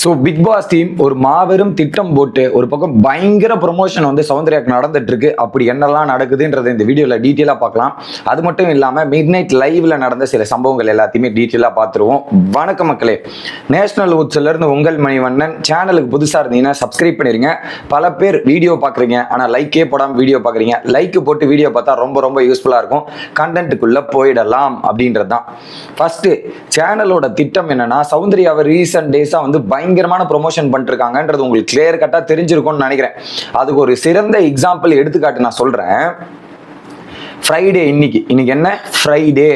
So big pass team ஒரு மாபெரும் திட்டம் போட்டு ஒரு பக்கம் பயங்கர ப்ரொமோஷன் வந்து சௌந்தர்யாக்கு நடந்துட்டு இருக்கு அப்படி என்னெல்லாம் நடக்குதுன்றதை இந்த வீடியோவில் டீட்டெயிலாக பார்க்கலாம். அது மட்டும் இல்லாமல் மிட் நைட் லைவ்ல நடந்த சில சம்பவங்கள் எல்லாத்தையுமே டீட்டெயிலாக பார்த்துருவோம். வணக்க மக்களே. நேஷனல் உட்ஸ்ல இருந்து உங்கள் மணிவண்ணன் சேனலுக்கு புதுசாக இருந்தீங்கன்னா சப்ஸ்கிரைப் பண்ணிருங்க. பல பேர் வீடியோ பார்க்குறீங்க. ஆனால் லைக்கே போடாமல் வீடியோ பார்க்குறீங்க. லைக் போட்டு வீடியோ பார்த்தா ரொம்ப ரொம்ப யூஸ்ஃபுல்லாக இருக்கும். கண்டென்ட்டுக்குள்ளே போயிடலாம் அப்படின்றது தான் ஃபர்ஸ்ட் சேனலோட திட்டம் என்னன்னா சௌந்தர்யாவை ரீசன்ட் டேஸாக வந்து பயங்கரமான ப்ரொமோஷன் பண்ணிருக்காங்கன்றது உங்களுக்கு கிளியர் கட்டாக தெரிஞ்சிருக்கும்னு நினைக்கிறேன். அதுக்கு ஒரு சிறந்த எக்ஸாம்பிள் எடுத்துக்காட்டு நான் சொல்கிறேன் ஃப்ரைடே இன்னைக்கு. இன்னைக்கு என்ன? ஃப்ரைடே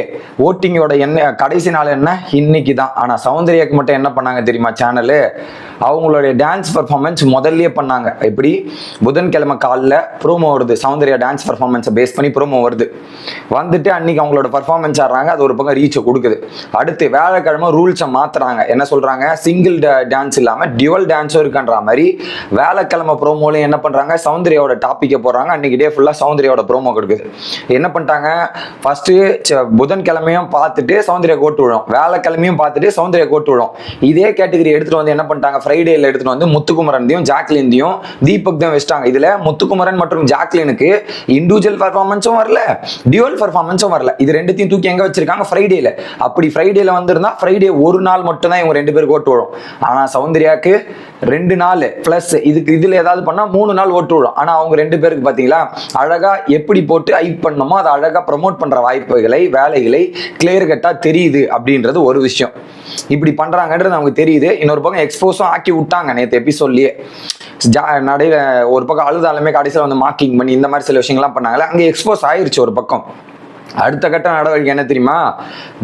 ஓட்டிங்கோட என்ன கடைசி நாள் என்ன? இன்னைக்கு தான் ஆனால் சௌந்தர்யாக்கு மட்டும் என்ன பண்ணாங்க தெரியுமா சேனலு அவங்களுடைய டான்ஸ் பர்ஃபார்மன்ஸ் முதல்லயே பண்ணாங்க. எப்படி? புதன்கிழமை காலில் ப்ரோமோ வருது. சௌந்தர்யா டான்ஸ் பர்ஃபார்மன்ஸை பேஸ் பண்ணி ப்ரோமோ வருது. வந்துட்டு அன்னைக்கு அவங்களோட பர்ஃபார்மன்ஸ் ஆடுறாங்க. அது ஒரு பக்கம் ரீச்சை கொடுக்குது. அடுத்து வேலைக்கிழமை ரூல்ஸை மாத்துறாங்க. என்ன சொல்றாங்க? சிங்கிள் டான்ஸ் இல்லாமல் டியூவல் டான்ஸும் இருக்குன்ற மாதிரி வேலைக்கிழமை ப்ரோமோலையும் என்ன பண்றாங்க? சௌந்தர்யாவோட டாப்பிக்கை போடுறாங்க. அன்னைக்கு டே ஃபுல்லாக சௌந்தர்யாவோட ப்ரோமோ கொடுக்குது. என்ன பண்ணிட்டாங்க? ஃபர்ஸ்ட் புதன்கிழமையும் பார்த்துட்டு சௌந்தர்யா கோட்டு விழும். வேலைக்கிழமையும் பார்த்துட்டு சௌந்தர்யா கோட்டு விழும். இதே கேட்டகரி எடுத்துட்டு வந்து என்ன பண்ணிட்டாங்க ஃப்ரைடேல எடுத்துட்டு வந்து முத்துக்குமரன்தையும் ஜாக்லின்தையும் தீபக் தான் வச்சிட்டாங்க. இதுல முத்துக்குமரன் மற்றும் ஜாக்லினுக்கு இண்டிவிஜுவல் பர்ஃபார்மன்ஸும் வரல டியூவல் பர்ஃபார்மன்ஸும் வரல. இது ரெண்டுத்தையும் தூக்கி எங்க வச்சிருக்காங்க? ஃப்ரைடேல. அப்படி ஃப்ரைடேல வந்திருந்தா ஃப்ரைடே ஒரு நாள் மட்டும் தான் இவங்க ரெண்டு பேருக்கு ஓட்டு விழும். ஆனா சௌந்தர்யாக்கு ரெண்டு நாள் பிளஸ் இதுக்கு இதுல ஏதாவது பண்ணா மூணு நாள் ஓட்டு விழும். ஆனா அவங்க ரெண்டு பேருக்கு பாத்தீங்களா அழகா எப்படி போட்டு ஐப் பண்ணணுமோ அதை அழகா ப்ரமோட் பண்ற வாய்ப்புகளை வேலைகளை கிளியர் கட்டா தெரியுது அப்படின்றது ஒரு விஷயம். இப்படி பண்றாங்கன்றது நமக்கு தெரியுது. இன்னொரு பக்கம் எக்ஸ்போஸும் மாட்டி விட்டாங்க நேற்று எபிசோட்லயே ஜா நடையில ஒரு பக்கம் அழுதாலுமே கடைசியில் வந்து மார்க்கிங் பண்ணி இந்த மாதிரி சில விஷயங்கள்லாம் பண்ணாங்களே அங்கே எக்ஸ்போஸ் ஆயிருச்சு ஒரு பக்கம். அடுத்த கட்ட நடவடிக்கை என்ன தெரியுமா?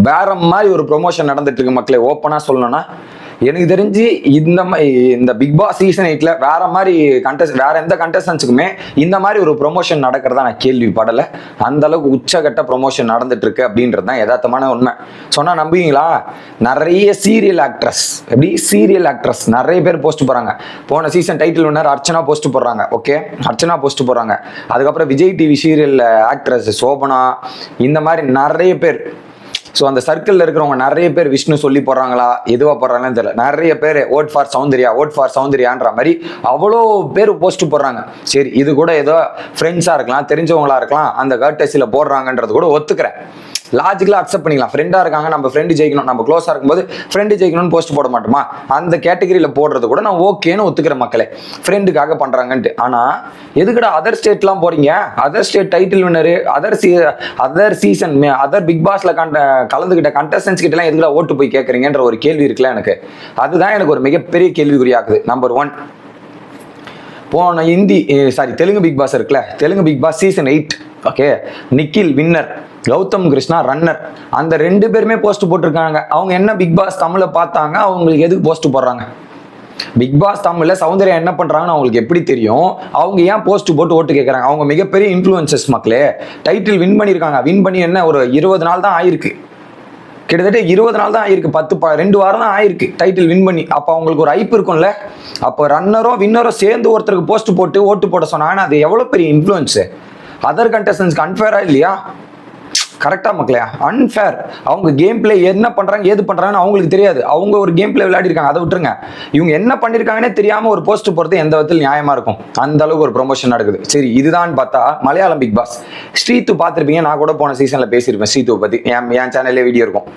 வேற மாதிரி ஒரு ப்ரொமோஷன் நடந்துட்டு இருக்கு மக்களே ஓப்பனா சொல்லணும்னா எனக்கு தெரிஞ்சு இந்த இந்த பிக் பாஸ் சீசன் எயிட்ல வேற மாதிரி கண்டஸ்ட் வேற எந்த கண்டஸ்டன்ஸுக்குமே இந்த மாதிரி ஒரு ப்ரொமோஷன் நடக்கிறதா நான் கேள்விப்படலை. அந்த அளவுக்கு உச்சகட்ட ப்ரொமோஷன் நடந்துட்டு இருக்கு அப்படின்றது தான் யதார்த்தமான உண்மை. சொன்னா நம்புவீங்களா? நிறைய சீரியல் ஆக்ட்ரஸ் எப்படி? சீரியல் ஆக்ட்ரஸ் நிறைய பேர் போஸ்ட் போறாங்க. போன season title winner Archana post போடுறாங்க ஓகே அர்ச்சனா போஸ்ட் போடுறாங்க. அதுக்கப்புறம் Vijay TV serial actress Shobana இந்த மாதிரி நிறைய பேர் ஸோ அந்த சர்க்கிளில் இருக்கிறவங்க நிறைய பேர் விஷ்ணு சொல்லி போடுறாங்களா? எதுவாக போடுறாங்கன்னு தெரியல. நிறைய பேர் vote for Soundarya vote for சௌந்தர்யான்ற மாதிரி அவ்வளோ பேர் போஸ்ட் போடுறாங்க. சரி இது கூட ஏதோ ஃப்ரெண்ட்ஸாக இருக்கலாம் தெரிஞ்சவங்களா இருக்கலாம் அந்த கர்டசியில் போடுறாங்கன்றது கூட ஒத்துக்கிறேன். லாஜிக்கலாக அக்செப்ட் பண்ணிக்கலாம். ஃப்ரெண்டாக இருக்காங்க நம்ம ஃப்ரெண்டு ஜெயிக்கணும். நம்ம க்ளோஸாக இருக்கும்போது ஃப்ரெண்டு ஜெயிக்கணும்னு போஸ்ட் போட மாட்டோமா? அந்த கேட்டகரியில் போடுறது கூட நான் ஓகேன்னு ஒத்துக்கிற மக்களே. ஃப்ரெண்டுக்காக பண்ணுறாங்கன்ட்டு ஆனால் எதுக்குடா அதர் ஸ்டேட்லாம் போகிறீங்க other state title winner other சீ அதர் சீசன் அதர் பிக் பாஸில் கண்ட கலந்துக்கிட்ட கண்டஸ்டன்ஸ் கிட்டலாம் எதுக்குடா ஓட்டு போய் கேட்குறீங்கன்ற ஒரு கேள்வி இருக்குல்ல எனக்கு. அதுதான் எனக்கு ஒரு மிகப்பெரிய கேள்விக்குறியாக்குது. நம்பர் ஒன் போன Hindi sorry Telugu Bigg Boss இருக்குல்ல? Telugu Bigg Boss season eight okay Nikhil winner Gautham Krishna runner அந்த ரெண்டு பேருமே போஸ்ட் போட்டிருக்காங்க. அவங்க என்ன பிக் பாஸ் தமிழை பார்த்தாங்க அவங்களுக்கு எதுக்கு போஸ்ட் போடுறாங்க? பிக் பாஸ் தமிழ்ல சௌந்தர்யா என்ன பண்றாங்கன்னு அவங்களுக்கு எப்படி தெரியும்? அவங்க ஏன் போஸ்ட் போட்டு ஓட்டு கேட்கறாங்க அவங்க மிகப்பெரிய இன்ஃபுளுசஸ் மக்களே. டைட்டில் வின் பண்ணியிருக்காங்க. வின் பண்ணி என்ன? ஒரு இருபது நாள் தான் ஆயிருக்கு. கிட்டத்தட்ட இருபது நாள் தான் ஆயிருக்கு. பத்து பா ரெண்டு வாரம் தான் ஆயிருக்கு டைட்டில் வின் பண்ணி. அப்போ அவங்களுக்கு ஒரு ஐப்பு இருக்கும்ல. அப்போ ரன்னரோ வின்னரோ சேர்ந்து ஒருத்தருக்கு போஸ்ட் போட்டு ஓட்டு போட சொன்னாங்கன்னா அது எவ்வளோ பெரிய இன்ஃப்ளூயன்ஸு அதர் கண்டஸ்டன்ஸ்க்கு அன்ஃபேரா இல்லையா? கரெக்டாக மக்களே அன்ஃபேர் அவங்க கேம் பிளே என்ன பண்ணுறாங்க ஏது பண்ணுறாங்கன்னு அவங்களுக்கு தெரியாது. அவங்க ஒரு கேம் பிளே விளையாடிருக்காங்க அதை விட்டுருங்க. இவங்க என்ன பண்ணியிருக்காங்கன்னே தெரியாமல் ஒரு போஸ்ட் போகிறது எந்த விதத்தில் நியாயமாக இருக்கும். அந்த அளவுக்கு ஒரு ப்ரொமோஷன் நடக்குது. சரி இதுதான் பார்த்தா மலையாளம் பிக் பாஸ் ஸ்ரீத்து பார்த்துருப்பீங்க. நான் கூட போன சீசனில் பேசியிருப்பேன் ஸ்ரீத்துவை பற்றி என் என் சேனல்லே வீடியோ இருக்கும்.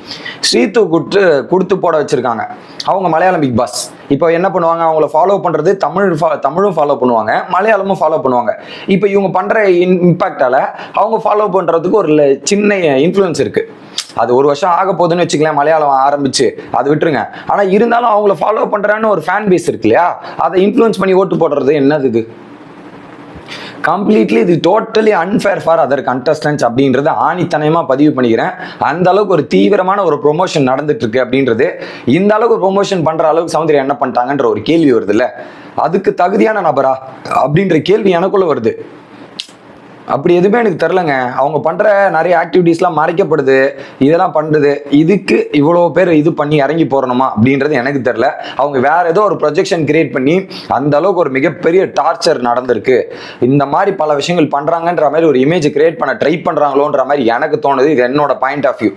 ஸ்ரீத்து கொடுத்து கொடுத்து போட வச்சுருக்காங்க. அவங்க மலையாளம் பிக் பாஸ் இப்போ என்ன பண்ணுவாங்க? அவங்கள ஃபாலோ பண்றது தமிழ் ஃபா தமிழும் ஃபாலோ பண்ணுவாங்க மலையாளமும் ஃபாலோ பண்ணுவாங்க. இப்போ இவங்க பண்ற இம்பாக்டால அவங்க ஃபாலோ பண்றதுக்கு ஒரு சின்ன இன்ஃப்ளூயன்ஸ் இருக்கு. அது ஒரு வருஷம் ஆக போகுதுன்னு வச்சுக்கலாம் மலையாளம் ஆரம்பிச்சு அதை விட்டுருங்க. ஆனா இருந்தாலும் அவங்கள ஃபாலோ பண்றான்னு ஒரு ஃபேன் பேஸ் இருக்கு இல்லையா? அதை இன்ஃப்ளூயன்ஸ் பண்ணி ஓட்டு போடுறது என்னது இது? கம்ப்ளீட்லி இது totally unfair for other contestants அப்படின்றத ஆணித்தனமா பதிவு பண்ணிக்கிறேன். அந்த அளவுக்கு ஒரு தீவிரமான ஒரு ப்ரொமோஷன் நடந்துட்டு இருக்கு அப்படின்றது இந்த அளவுக்கு ப்ரொமோஷன் பண்ற அளவுக்கு சௌந்தர்யா என்ன பண்ணிட்டாங்கன்ற ஒரு கேள்வி வருது இல்ல அதுக்கு தகுதியான நபரா? அப்படின்ற கேள்வி எனக்குள்ள வருது. அப்படி எதுவுமே எனக்கு தெரிலங்க அவங்க பண்ணுற நிறைய ஆக்டிவிட்டீஸ்லாம் மறைக்கப்படுது. இதெல்லாம் பண்ணுறது இதுக்கு இவ்வளோ பேர் இது பண்ணி இறங்கி போடணுமா அப்படின்றது எனக்கு தெரில அவங்க வேற ஏதோ ஒரு ப்ரொஜெக்ஷன் கிரியேட் பண்ணி அந்த அளவுக்கு ஒரு மிகப்பெரிய டார்ச்சர் நடந்திருக்கு. இந்த மாதிரி பல விஷயங்கள் பண்ணுறாங்கன்ற மாதிரி ஒரு இமேஜ் கிரியேட் பண்ண ட்ரை பண்ணுறாங்களோன்ற மாதிரி எனக்கு தோணுது. இது என்னோட பாயிண்ட் ஆஃப் வியூ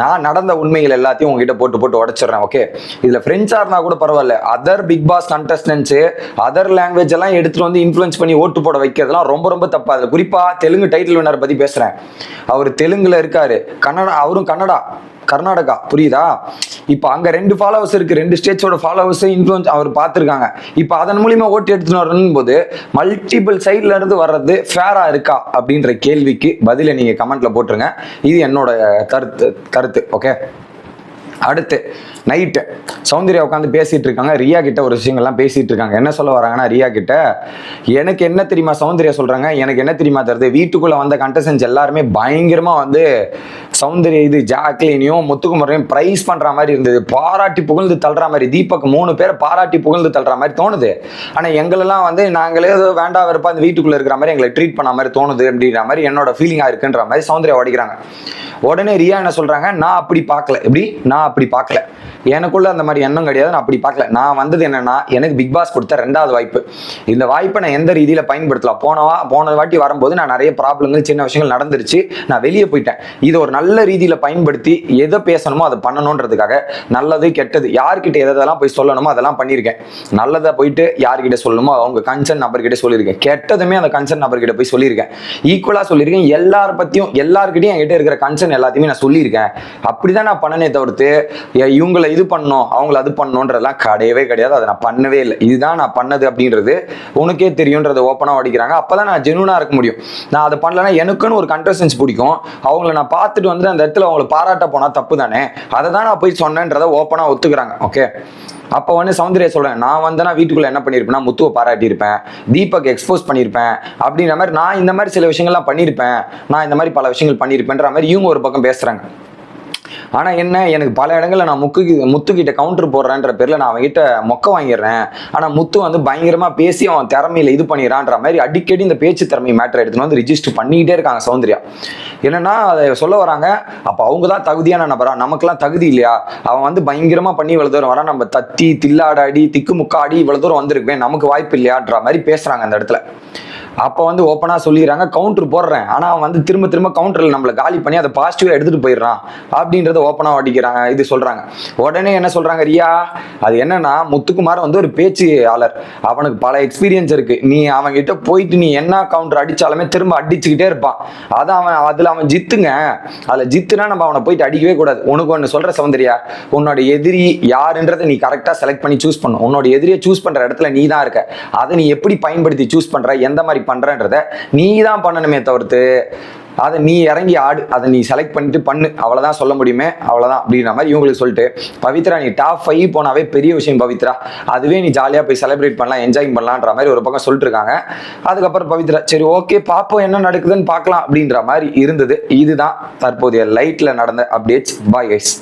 நான் நடந்த உண்மைகள் எல்லாத்தையும் உங்ககிட்ட போட்டு போட்டு உடச்சிடுறேன் ஓகே இதில் ஃப்ரெஞ்சாக இருந்தால் கூட பரவாயில்ல. Other Bigg Boss contestants other language எல்லாம் எடுத்துகிட்டு வந்து இன்ஃப்ளூயன்ஸ் பண்ணி ஓட்டு போட வைக்கிறதுலாம் ரொம்ப ரொம்ப தப்பு. அதில் குறிப்பாக தெலுங்கு டைட்டில் வினர் பத்தி பேசுறேன். அவர் தெலுங்குல இருக்காரு. கன்னடா அவரும் கன்னடா கர்நாடகா. புரியுதா? இப்போ அங்கே ரெண்டு ஃபாலோவர்ஸ் இருக்கு. ரெண்டு ஸ்டேட்ஸோட ஃபாலோவர்ஸை இன்ஃப்ளூன்ஸ் அவர் பார்த்துருக்காங்க. இப்போ அதன் மூலியமா ஓட்டு எடுத்துன்னு வரணும் போது மல்டிபிள் சைட்ல இருந்து வர்றது ஃபேரா இருக்கா? அப்படின்ற கேள்விக்கு பதிலை நீங்கள் கமெண்ட்ல போட்டுருங்க. இது என்னோட கருத்து கருத்து ஓகே அடுத்து நைட்டு சௌந்தர்யா உட்காந்து பேசிட்டு இருக்காங்க. ரியா கிட்ட ஒரு விஷயங்கள்லாம் பேசிட்டு இருக்காங்க. என்ன சொல்ல வராங்கன்னா ரியா கிட்ட எனக்கு என்ன தெரியுமா சௌந்தர்யா சொல்றாங்க? எனக்கு என்ன தெரியுமா தருது? வீட்டுக்குள்ள வந்த கண்டஸ்டன்ஸ் எல்லாருமே பயங்கரமா வந்து சௌந்தர்யா இது ஜாக்லினையும் முத்துக்குமரையும் பிரைஸ் பண்ற மாதிரி இருந்தது. பாராட்டி புகழ்ந்து தள்ளுற மாதிரி தீபக் மூணு பேரை பாராட்டி புகழ்ந்து தள்ளுற மாதிரி தோணுது. ஆனா எங்களெல்லாம் வந்து நாங்களே ஏதோ வேண்டாம் வெறுப்பா அந்த வீட்டுக்குள்ள இருக்கிற மாதிரி எங்களை ட்ரீட் பண்ண மாதிரி தோணுது அப்படின்ற மாதிரி என்னோட ஃபீலிங்கா இருக்குன்ற மாதிரி சௌந்தர்யா உடைக்கிறாங்க உடனே ரியா என்ன சொல்றாங்க? நான் அப்படி பார்க்கல. எப்படி? நான் அப்படி பார்க்கல. எனக்குள்ள அந்த மாதிரி எண்ணம் கிடையாது நான் அப்படி பார்க்கல. நான் வந்தது என்னன்னா எனக்கு பிக் பாஸ் கொடுத்த ரெண்டாவது வாய்ப்பு. இந்த வாய்ப்பை நான் எந்த ரீதியில பயன்படுத்தலாம்? போனவா போன வாட்டி வரும்போது நான் நிறைய ப்ராப்ளங்கள் சின்ன விஷயங்கள் நடந்துருச்சு. நான் வெளியே போயிட்டேன். இதை ஒரு நல்ல ரீதியில பயன்படுத்தி எதை பேசணுமோ அதை பண்ணணுன்றதுக்காக நல்லது கெட்டது யார்கிட்ட எதெல்லாம் போய் சொல்லணுமோ அதெல்லாம் பண்ணியிருக்கேன். நல்லதை போயிட்டு யார்கிட்ட சொல்லணுமோ அவங்க கன்சர்ன் நபர்கிட்ட சொல்லியிருக்கேன். கெட்டதுமே அந்த கன்சர்ன் நபர்கிட்ட போய் சொல்லியிருக்கேன். ஈக்குவலா சொல்லியிருக்கேன். எல்லார் பத்தியும் எல்லார்கிட்டயும் என்கிட்ட இருக்கிற கன்சர்ன் எல்லாத்தையுமே நான் சொல்லியிருக்கேன். அப்படிதான் நான் பண்ணனே தவிர்த்து இவங்களை இது பண்ணணும் அவங்கள அது பண்ணணுன்றதெல்லாம் கிடையவே கிடையாது. அதை நான் பண்ணவே இல்லை. இதுதான் நான் பண்ணது அப்படின்றது உனக்கே தெரியுன்றதை ஓப்பனாக அடிக்கிறாங்க அப்போ தான் நான் ஜெனுவனா இருக்க முடியும். நான் அதை பண்ணலன்னா எனக்குன்னு ஒரு கண்டஸ்டன்ஸ் பிடிக்கும். அவங்கள நான் பார்த்துட்டு வந்து அந்த இடத்துல அவங்கள பாராட்ட போனால் தப்பு தானே? அதை தான் நான் போய் சொன்னேன்றதை ஓப்பனாக ஒத்துக்கிறாங்க. ஓகே அப்போ வந்து சௌந்தர்யா சொல்கிறேன் நான் வந்தேன்னா வீட்டுக்குள்ளே என்ன பண்ணியிருப்பேன் முத்துவை பாராட்டியிருப்பேன் தீபக் எக்ஸ்போஸ் பண்ணியிருப்பேன் அப்படின்ற மாதிரி நான் இந்த மாதிரி சில விஷயங்கள்லாம் பண்ணியிருப்பேன். நான் இந்த மாதிரி பல விஷயங்கள் பண்ணியிருப்பேன்ற மாதிரி இவங்க ஒரு பக்கம் பேசுகிறாங்க ஆனால் என்ன எனக்கு பல இடங்களில் நான் முக்கு முத்துக்கிட்ட கவுண்டர் போடுறேன்ற பேரில் நான் அவன்கிட்ட மொக்க வாங்கிடுறேன். ஆனால் முத்து வந்து பயங்கரமாக பேசி அவன் திறமையில இது பண்ணிடுறான்ற மாதிரி அடிக்கடி இந்த பேச்சு திறமை மேட்டர் எடுத்துன்னு வந்து ரிஜிஸ்டர் பண்ணிக்கிட்டே இருக்காங்க சௌந்தர்யா. என்னன்னா அதை சொல்ல வராங்க அப்போ அவங்க தான் தகுதியான நபரா? நமக்குலாம் தகுதி இல்லையா? அவன் வந்து பயங்கரமாக பண்ணி இவ்வளோ தூரம் வரான் நம்ம தத்தி தில்லாடாடி திக்கு முக்காடி இவ்வளோ தூரம் வந்திருக்கேன் நமக்கு வாய்ப்பு இல்லையான்ற மாதிரி பேசுகிறாங்க அந்த இடத்துல. அப்போ வந்து ஓப்பனாக சொல்லிடுறாங்க கவுண்டர் போடுறேன். ஆனால் அவன் வந்து திரும்ப திரும்ப கவுண்டரில் நம்மளை காலி பண்ணி அதை பாசிட்டிவாக எடுத்துகிட்டு போயிடுறான். அப்படின்றத ஓப்பனாக அடிக்கிறாங்க இது சொல்கிறாங்க உடனே என்ன சொல்கிறாங்க ரியா? அது என்னன்னா முத்துக்குமார் வந்து ஒரு பேச்சாளர் அவனுக்கு பல எக்ஸ்பீரியன்ஸ் இருக்கு. நீ அவன் கிட்ட போயிட்டு நீ என்ன கவுண்டர் அடித்தாலுமே திரும்ப அடிச்சுக்கிட்டே இருப்பான். அதான் அவன் அதில் அவன் ஜித்துங்க. அதில் ஜித்துனா நம்ம அவனை போயிட்டு அடிக்கவே கூடாது. உனக்கு ஒன்று சொல்கிற சௌந்தர்யா. உன்னோட எதிரி யாருன்றதை நீ கரெக்டாக செலக்ட் பண்ணி சூஸ் பண்ணும் உன்னோட எதிரியை சூஸ் பண்ணுற இடத்துல நீ தான் இருக்க. அதை நீ எப்படி பயன்படுத்தி சூஸ் பண்ணுற எந்த மாதிரி பண்றன்றத நீ தான் பண்ணணுமே தவிர்த்து அதை நீ இறங்கி ஆடு அதை நீ செலக்ட் பண்ணிட்டு பண்ணு. அவ்வளோதான் சொல்ல முடியுமே. அவ்வளோதான் அப்படின்ற மாதிரி இவங்களுக்கு சொல்லிட்டு பவித்ரா நீ டாப் ஃபைவ் போனாவே பெரிய விஷயம் பவித்ரா. அதுவே நீ ஜாலியாக போய் செலிப்ரேட் பண்ணலாம் என்ஜாய் பண்ணலான்ற மாதிரி ஒரு பக்கம் சொல்லிட்டு இருக்காங்க. அதுக்கப்புறம் பவித்ரா சரி ஓகே பார்ப்போம் என்ன நடக்குதுன்னு பார்க்கலாம் அப்படின்ற மாதிரி இருந்தது. இதுதான் தற்போதைய லைட்டில் நடந்த அப்டேட்ஸ் பாய் கைஸ்